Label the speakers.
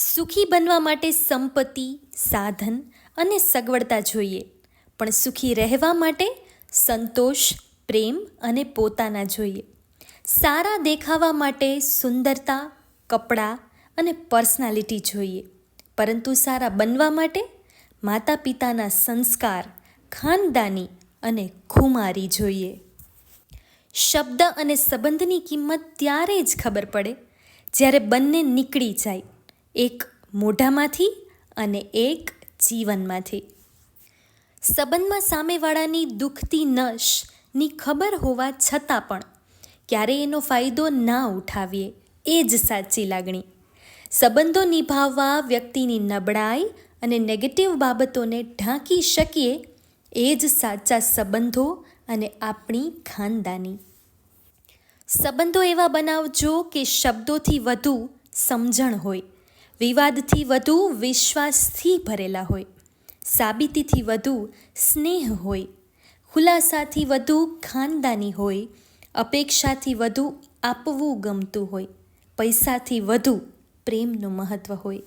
Speaker 1: સુખી બનવા માટે સંપત્તિ, સાધન અને સગવડતા જોઈએ. પણ સુખી રહેવા માટે સંતોષ, પ્રેમ અને પોતાના જોઈએ. સારા દેખાવા માટે સુંદરતા, કપડાં અને પર્સનાલિટી જોઈએ. પરંતુ સારા બનવા માટે માતા પિતાના સંસ્કાર, ખાનદાની અને ખુમારી જોઈએ. શબ્દ અને સંબંધની કિંમત ત્યારે જ ખબર પડે જ્યારે બંને નીકળી જાય. એક મોઢામાંથી અને એક જીવનમાંથી. સંબંધમાં સામેવાળાની દુખતી નશની ખબર હોવા છતાં પણ ક્યારેય એનો ફાયદો ના ઉઠાવીએ એ જ સાચી લાગણી. સંબંધો નિભાવવા, વ્યક્તિની નબળાઈ અને નેગેટિવ બાબતોને ઢાંકી શકીએ એ જ સાચા સંબંધો અને આપણી ખાનદાની. સંબંધો એવા બનાવજો કે શબ્દોથી વધુ સમજણ હોય વિવાદથી વધુ વિશ્વાસથી ભરેલા હોય, સાબિતીથી વધુ સ્નેહ હોય, ખુલાસાથી વધુ ખાનદાની હોય, અપેક્ષાથી વધુ આપવું ગમતું હોય, પૈસાથી વધુ પ્રેમનું મહત્ત્વ હોય.